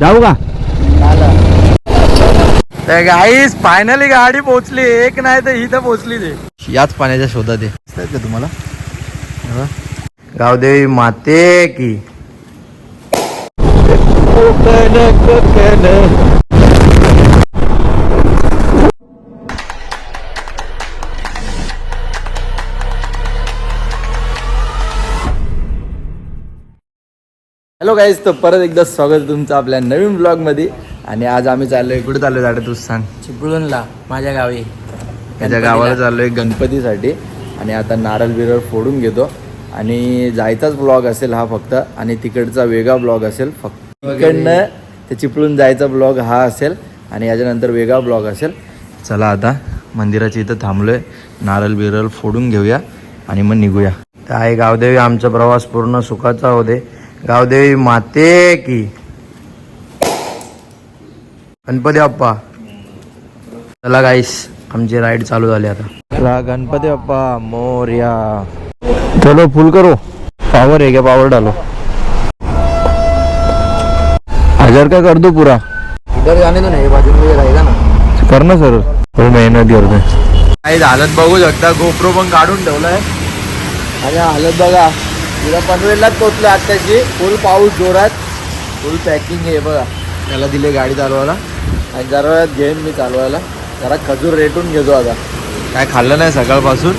जाऊ का? गाईस फायनली गाडी पोहोचली. एक नाही तर ही तर पोहोचली ते. याच पाण्याच्या शोधात आहे. का तुम्हाला? हा. गावदेवी माते की. हॅलो गाईज तर परत एकदा स्वागत तुमचं आपल्या नवीन ब्लॉगमध्ये आणि आज आम्ही चाललोय कुठे चाललोय जाडे तूच सांग. चिपळूणला माझ्या गावी. माझ्या गावाला चाललोय गणपतीसाठी. आणि आता नारळ बिरळ फोडून घेतो. आणि जायचाच ब्लॉग असेल हा फक्त. आणि तिकडचा वेगळा ब्लॉग असेल फक्त. तिकडनं ते चिपळून जायचा ब्लॉग हा असेल. आणि याच्यानंतर वेगळा ब्लॉग असेल. चला आता मंदिराच्या इथं थांबलोय. नारळ बिरळ फोडून घेऊया. आणि मग निघूया. तर आहे गावदेवी आमचा प्रवास पूर्ण सुखाचा होते. गावदेवी माते की। गणपती बाप्पा। चला गाईस आमची राईड चालू झाली आता. चला गणपती बाप्पा मोर्या। चलो फुल करो. पावर है क्या पावर डालो. हजार का कर दो पूरा? इधर जाने तो नाही बाजू मध्ये राहिला ना। कर ना सर। हो मेहनत करते काही हालत बघू शकता गोप्रो पण काढून ठेवलाय. आणि हालत बघा. तुला पनवेललाच पोचलो आत्ताची फुल पाऊस जोरात. फुल पॅकिंग आहे बघा. त्याला दिले गाडी चालवायला. आणि जरा वेळात घेईन मी चालवायला. जरा खजूर रेटून घेतो आता. काय खाल्लं नाही सकाळपासून.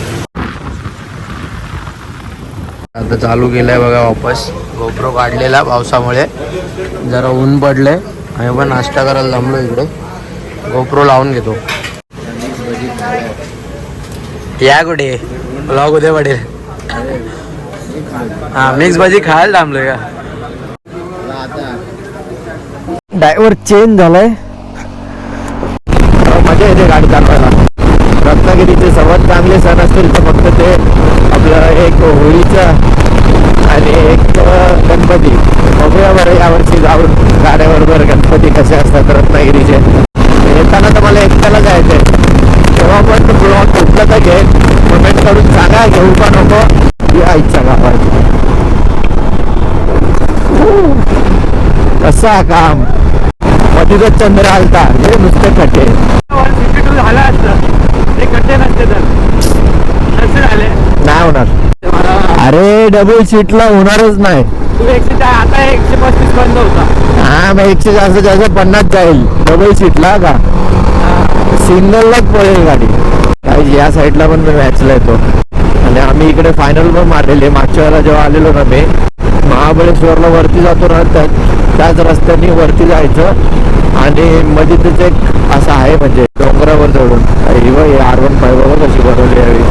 आता चालू केलंय बघा वापस. गोप्रो काढलेला पावसामुळे. जरा ऊन पडलंय. आम्ही पण नाश्ता करायला जमलो इकडे. गोप्रो लावून घेतो. या कुठे? ब्लॉग उद्या पडेल. हा मिक्स भाजी खायला थांबलोय का? ड्रायव्हर चेंज झालाय. मजा येते गाडी चालवायला. रत्नागिरीचे सर्वात चांगले सण असतील तर फक्त ते आपलं एक होळीचा आणि एक गणपती. बघूया बरं यावर्षी जाऊन गाड्याबरोबर गणपती कसे असतात रत्नागिरीचे येताना तर मला एकट्याला जायचंय तेव्हा पण ब्लॉग कुठला तर घे कमेंट करून सांगा घेऊ का नको या इच्छा कसा काम मधीच चंद्र आलता हे नुसते कटे झाला असतं ते कटे नसते तर नसते झाले नाही होणार अरे डबल सीटला होणारच नाही आता एकशे पस्तीस बंद होता हा मग एकशे जास्त जास्त पन्नास जाईल. डबल सीटला का सिंगललाच पळेल गाडी. काही या साईडला पण मी मॅचला येतो आणि आम्ही इकडे फायनल पण मारलेले मागच्या वेळेला जेव्हा आलेलो ना मी महाबळेश्वरला वरती जातो ना त्याच रस्त्याने वरती जायचं. आणि मध्ये तिथे एक असं आहे म्हणजे डोंगरावर चढून. ही आर वन फाय बघा कशी बनवली यावी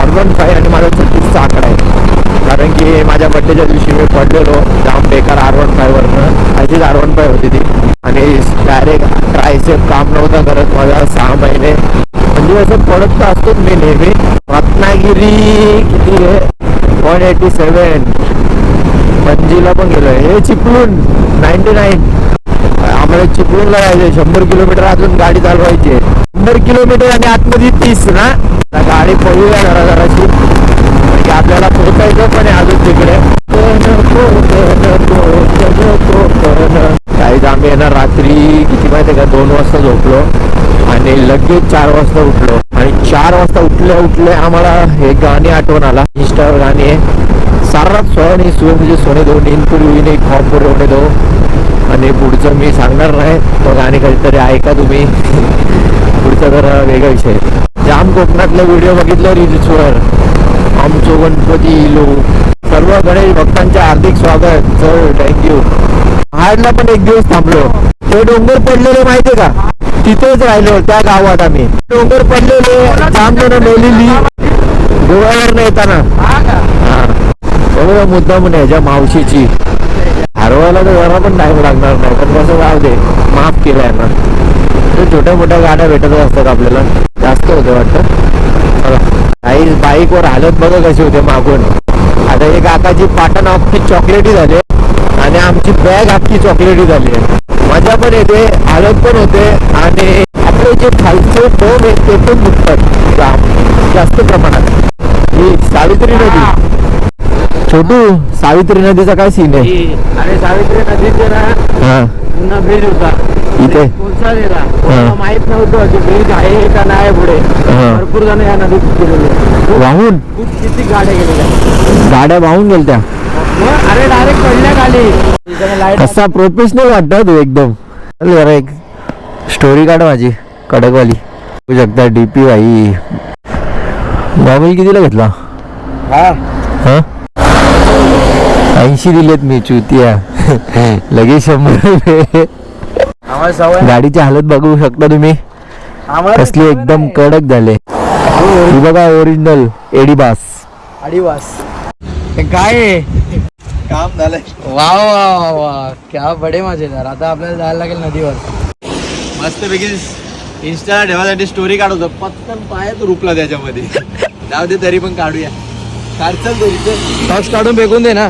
आर वन फाय आणि माझा छत्तीसचा आकडा आहे. कारण की माझ्या बड्डेच्या दिवशी मी पडलेलो जाम बेकार आर वन फाय वरनं. अशीच आर वन फाय होती ती. आणि डायरेक्ट ट्रायसेप काम नव्हता करत. माझा सहा महिने. म्हणजे असं पडत तर असतोच मी नेहमी. रत्नागिरी किती आहे वन एटी सेवन पणजीला पण गेलोय. हे चिपळूण नाईन्टी नाईन आम्हाला चिपळूणला जायचंय शंभर किलोमीटर अजून गाडी चालवायची आहे. शंभर किलोमीटर आणि आतमध्ये तीस ना? गाडी पळूया जरा जराशी म्हणजे की आपल्याला पोहोचायचं पण आहे अजून तिकडे. काही आम्ही येणार रात्री किती माहिती आहे का? दोन वाजता झोपलो. आणि लगेच चार वाजता उठलो. चार वाजता उठल्या उठल्या आम्हाला हे गाणी आठवण आला. इंस्टावर गाणी आहे. सारात सोनी सुवे म्हणजे सोने दो नींद पुरी हुई नाही होणे दो. आणि पुढचं मी सांगणार नाही तो गाणी कधीतरी ऐका तुम्ही. पुढचा जरा वेगळा विषय. आहे. जाम कोकणातला व्हिडिओ बघितलं रील्सवर आमचो गणपती लो. सर्व गणेश भक्तांचे हार्दिक स्वागत. चल थँक्यू हाडला पण एक दिवस थांबलो. ते डोंगर पडलेले माहितीये का? तिथेच राहिलो त्या गावात आम्ही. डोंगर पडलेले जाम जण मेलेली गोव्यावर येताना. एवढा मुद्दा म्हणे ह्याच्या मावशीची. हरवायला तर जरा पण टाइम लागणार नाही पण कसं जाऊ दे. माफ केलं ना ते छोट्या मोठ्या गाड्या भेटत असतात आपल्याला. जास्त होते वाटतं. काही बाईकवर हालत बघा कशी होते मागून. आता एक आताची पाटण अख्खी चॉकलेटी झाले. आमची बॅग अख्खी चॉकलेटी झाली आहे. मजा पण येते हालत पण होते आणि आपले जे खालचे फोन आहेत ते पण दुखतात. जास्त प्रमाणात. ही सावित्री नदी. छोटू सावित्री नदीचा काय सीन आहे? अरे सावित्री नदीचे ना पुन्हा ब्रिज होता. इथे? माहीत नव्हतं की ब्रिज आहे का नाही पुढे. भरपूर जण या नदीत गेलेले. वाहून? खूप किती गाड्या गेलेल्या. गाड्या वाहून गेलत्या. मग अरे डायरेक्ट पडल्या खाली लाइट कसा प्रोफेशनल वाटतो तू एकदम. एक स्टोरी काढ माझी कडकवाली. बघू शकता डीपी भाई मोबाईल कितीला घेतला? हा. हा? ऐंशी दिलेत मी चुतिया. लगेच शंभर रुपये. गाडीची हालत बघू शकता तुम्ही. कसली एकदम कडक झाले. ही. बघा ओरिजिनल एडी बास काय? काम झालंय. वा वा वा वा. क्या बडे मजेदार आता आपल्याला जायला लागेल नदीवर. मस्त पैकी इन्स्टा ठेवासाठी स्टोरी काढतो पटकन पायात रुपला त्याच्यामध्ये. जाऊ दे तरी पण काढूया. काढचल टॉक्स काढून फेकून दे ना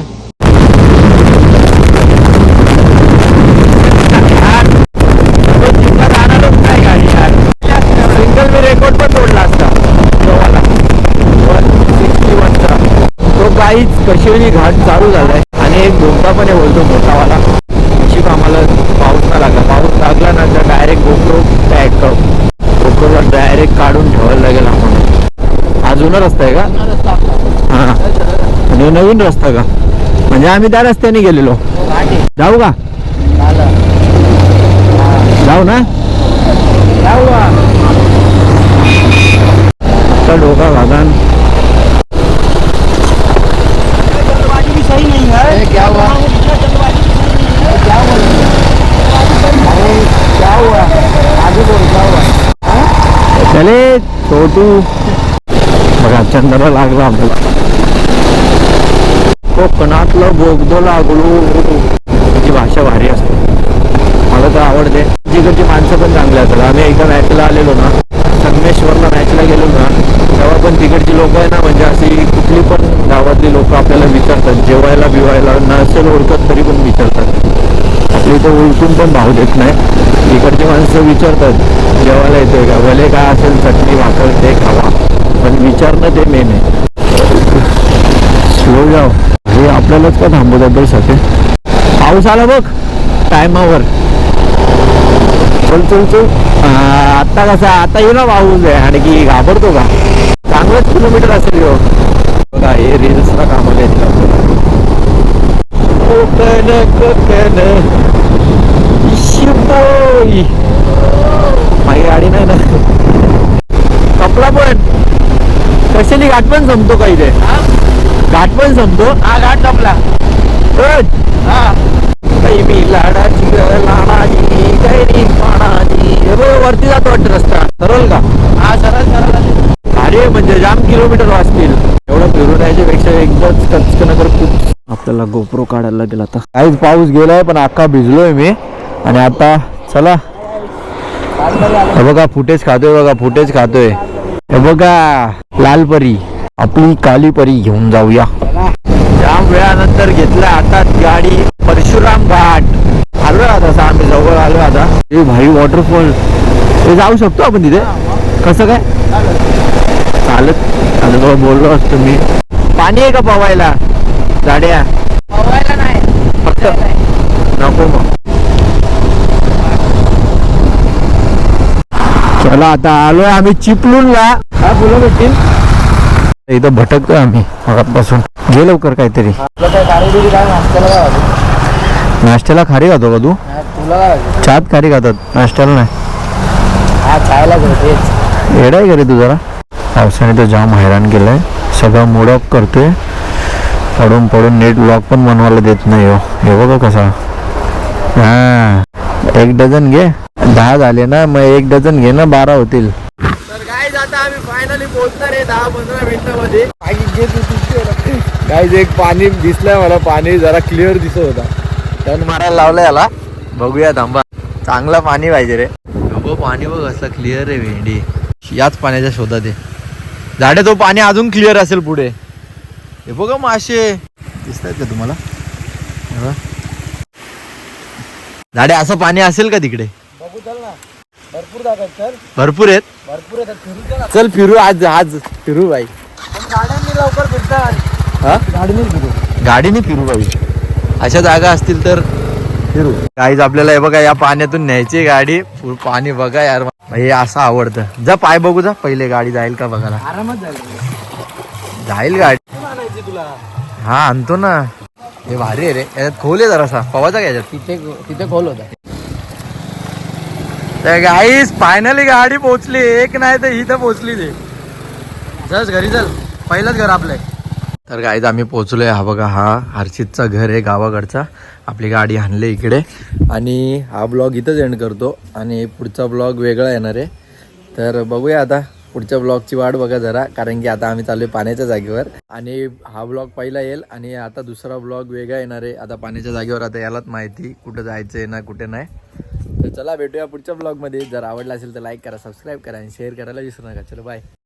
सिंगल मी रेकॉर्ड पण तोडला असता तेव्हाला वन सिक्स्टी वनचा काहीच कशिवली घाट चालू झालाय. आणि एक धोका पण आहे बोलतो मोठावाला. नशीब आम्हाला पाऊस ना लागला? पाऊस लागला ना तर डायरेक्ट गोप्रो पॅक गोप्रोला डायरेक्ट काढून ठेवायला लागेल आम्हाला. हा जुना रस्ता आहे का? हा. आणि नवीन रस्ता का? म्हणजे आम्ही त्या रस्त्याने गेलेलो. जाऊ का? जाऊ ना? जाऊ का? डोका घागान क्या हुआ क्या हुआ अरे क्या हुआ आगे बोल क्या हुआ चले छोटू बघा चंद्र लागला आपल्याला. कोकणातलं बोगदो लागलो. त्याची भाषा भारी असते. मला तर आवडते. तिकडची माणसं पण चांगली असतात. आम्ही एकदा मॅचला आलेलो ना संगमेश्वरला मॅचला गेलो ना तेव्हा पण तिकडची लोक आहे ना म्हणजे अशी कुठली पण गावातली लोक आपल्याला विचारतात. जेवायला बिवायला नसेल ओळखत तरी पण विचारतात. आपली तर ओळखून पण भाव देत नाही. इकडची माणसं विचारतात जेवायला येतोय का? भले काय असेल चटणी भाकर ते खावा. पण विचारणं ते मेन आहे. स्लो जाव हे आपल्यालाच का थांबवतात बरं सध्या पाऊस आला बघ. टायमावर चल चल चल. आत्ता कसा आता येऊ ना पाऊस आहे. आणि की घाबरतो का? चांगलंच किलोमीटर असेल ह्यो बघा हे रील्सला कामाला येतील आपल्याला. कोकण कोकण माझी गाडी नाही ना. कपडा पण. कशाली घाट पण संपतो का इथे? घाट पण संपतो हा घाट कपला काही मी लाडाची लाडाची हे वरती जातो वाटतं रस्ता. सरळ का? हा सरळ सरळ अरे म्हणजे जाम किलोमीटर वाचतील. एवढं फिरून यायच्या पेक्षा एकदाच कचकन कर खूप. आपल्याला गोप्रो काढायला लागेल आता. काहीच पाऊस गेलाय पण अख्खा भिजलोय मी. आणि आता चला. हे बघा फुटेज खातोय बघा फुटेज खातोय. हे बघा लाल परी. आपली काली परी घेऊन जाऊया. जाम वेळानंतर घेतला आता गाडी परशुराम घाट. आलोय आता असं आम्ही जवळ आलो आता. हे भाई वॉटरफॉल हे जाऊ शकतो आपण तिथे? कसं काय? चालत तो बोललो असतो मी. पाणी आहे का पवायला? गाड्या पवायला नाही. फक्त नको मग. चला आता आलोय आम्ही चिपलूनला हा फुलं भेटतील इथं भटकतोय आम्ही मगापासून. घे लवकर काहीतरी. आपलं काय गाडी बिडी काय नाश्त्याला काय वाटतं? नाश्त्याला खारी खातो का तू? हा, तुला काय वाटतं? चहात खारी खातात. नाश्त्याला नाही. हा तेच. येडा आहे का रे तू जरा? पावसाने तर जाम हैराण केलंय. सगळं मोडअप करतोय. पडून पडून नेट ब्लॉग पण बनवायला देत नाही हो. हे बघा कसा. हा. एक डझन घे. दहा झाले ना मग एक डझन घे ना बारा होतील. तर काय आता आम्ही फायनली पोहोचणार आहे दहा पंधरा मिनिटामध्ये. काय एक पाणी दिसलंय मला पाणी जरा क्लिअर दिसत होता. टन मारायला लावलं याला. बघूया थांबा. चांगला पाणी पाहिजे रे. बघ पाणी बघ असं क्लिअर आहे भेंडी. याच पाण्याच्या शोधात आहे. झाडे तो पाणी अजून क्लिअर असेल पुढे. हे बघा मासे. दिसत का तुम्हाला. झाडे असं पाणी असेल का तिकडे? चल ना. भरपूर जागा चल. भरपूर आहेत. भरपूर येतात फिरू चल. चल फिरू आज आज फिरू बाई पण गाड्यांनी लवकर फिरतात हा? गाडीनेच फिरू. गाडीने फिरू बाई अशा जागा असतील तर फिरू. काहीच आपल्याला हे बघा या पाण्यातून न्यायची गाडी. फुल पाणी बघा यार. हे असं आवडतं. जा पाय बघू जा. पहिले गाडी जाईल का बघायला. आरामात जाईल. गाडी. आणायची तुला. हा आणतो ना. हे भारी आहे रे. याच्यात खोल आहे जरासा. पवाचा का याच्यात. तिथे तिथे खोल होता. गाईस फायनली गाडी पोहोचली. एक नाही तर इथं पोहोचली ते. चल घरी चल. पहिलंच घर आपलं तर गाईज आम्ही पोहोचलोय. हा बघा हा हर्षितचा घर आहे गावाकडचा. आपली गाडी आणली इकडे. आणि हा ब्लॉग इथंच एंड करतो. आणि पुढचा ब्लॉग वेगळा येणार आहे. तर बघूया आता. पुढच्या ब्लॉगची वाट बघा जरा कारण की आता आम्ही चालू पाण्याच्या जागेवर. आणि हा ब्लॉग पहिला येईल आणि आता दुसरा ब्लॉग वेगळा येणार आहे. आता पाण्याच्या जागेवर आता यालाच माहिती कुठं जायचं आहे ना कुठे नाही. तर चला भेटूया पुढच्या ब्लॉगमध्ये जर आवडला असेल तर लाईक करा सबस्क्राईब करा आणि शेअर करायला विसरू नका. चलो बाय